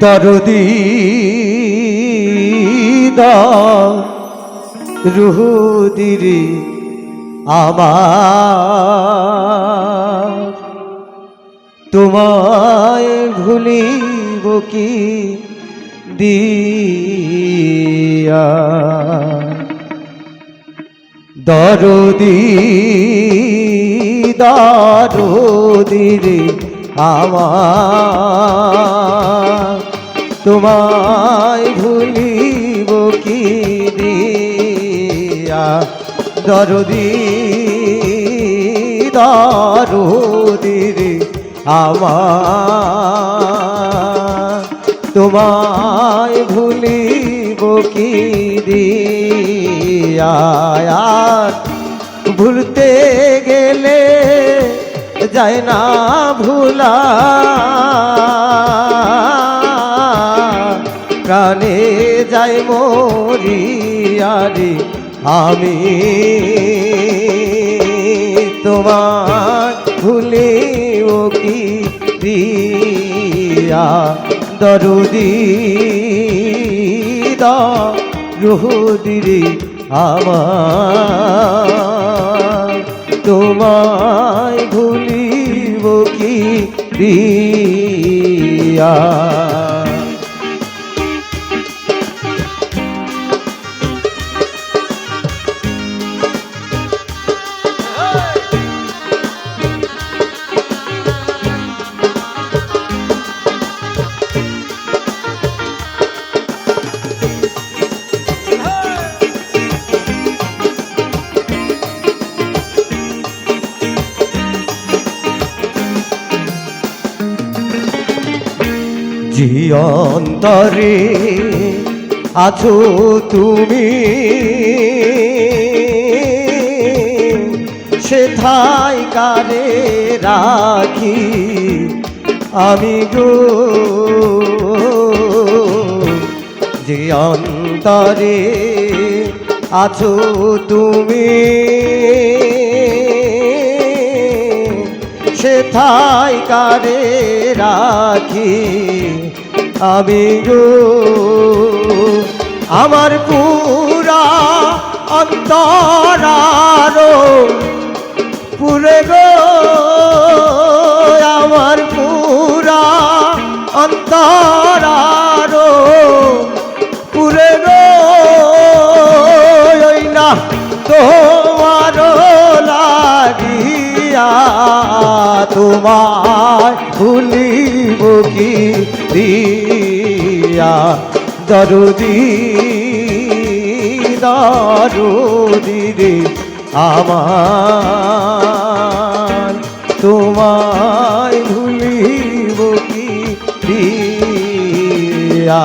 দরদি রুহুদিরি আমার। তোমায় ভুলিব কি দিয়া? দরদি দরদিরে আমার। তোমায় ভুলিব কি দিয়া? দরদি, দরদিরে আমার। তোমায় ভুলিব কি দিয়া? ভুলতে গেলে যায় না ভুলা। প্রাণে যায় মরিয়ারি আমি তোমার ভুলিও কি দিয়া দরুদি, দরুদিরি আমার, তোমায় ভুলিব কি দিয়া জিয়ন্তরে আছো তুমি। সেথায় কারে রাখি আমি গো। যে অন্তরে আছো তুমি। সেথায় কারে রাখি আমি আমার পুরা অন্তরারো পুরে গো আমার পুরা অন্তরারো পুরে গো। না তোমার তোমার ভুলিব কি দিয়া? দরদি দরদি রে আমার। তোমায় ভুলিব কি দিয়া?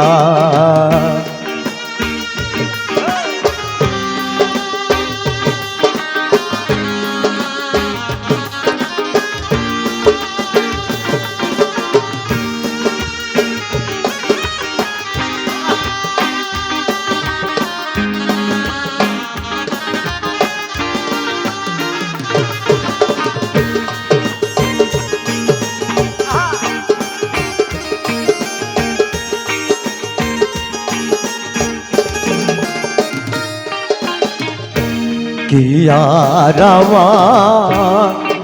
কি আর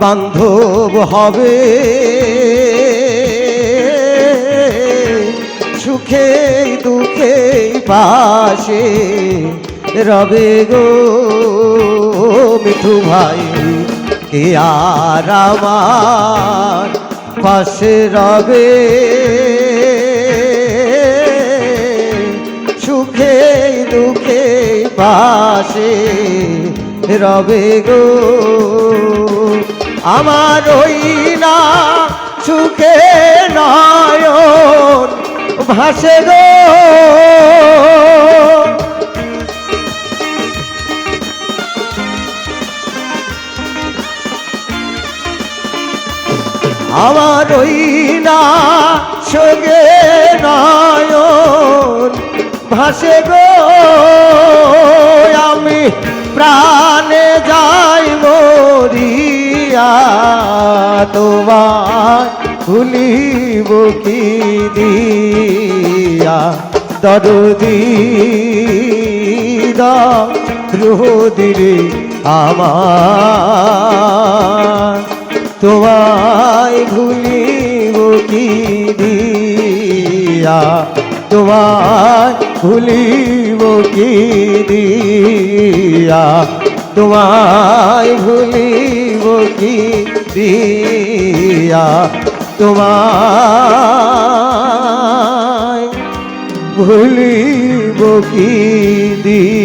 বান্ধব হবে। সুখে দুঃখে পাশে রবে গো মিঠু ভাই কে পাশে রবে। সুখে দুঃখে পাশে রবে গো। আমার ওই না সুখে নয়ন ভাসে গো। আমার ওই না সগে নয়ন ভাসে গো। আমি প্রাণে যাই মরিয়া। তোমার ভুলিব কি দিয়া? দরদি রুদিরে আমার। তোমায় ভুলিব কি দিয়া? তোমায় ভুলিব কি দিয়া? তোমায় ভুলিব কি দিয়া? তোমায় ভুলিব কি দিয়া?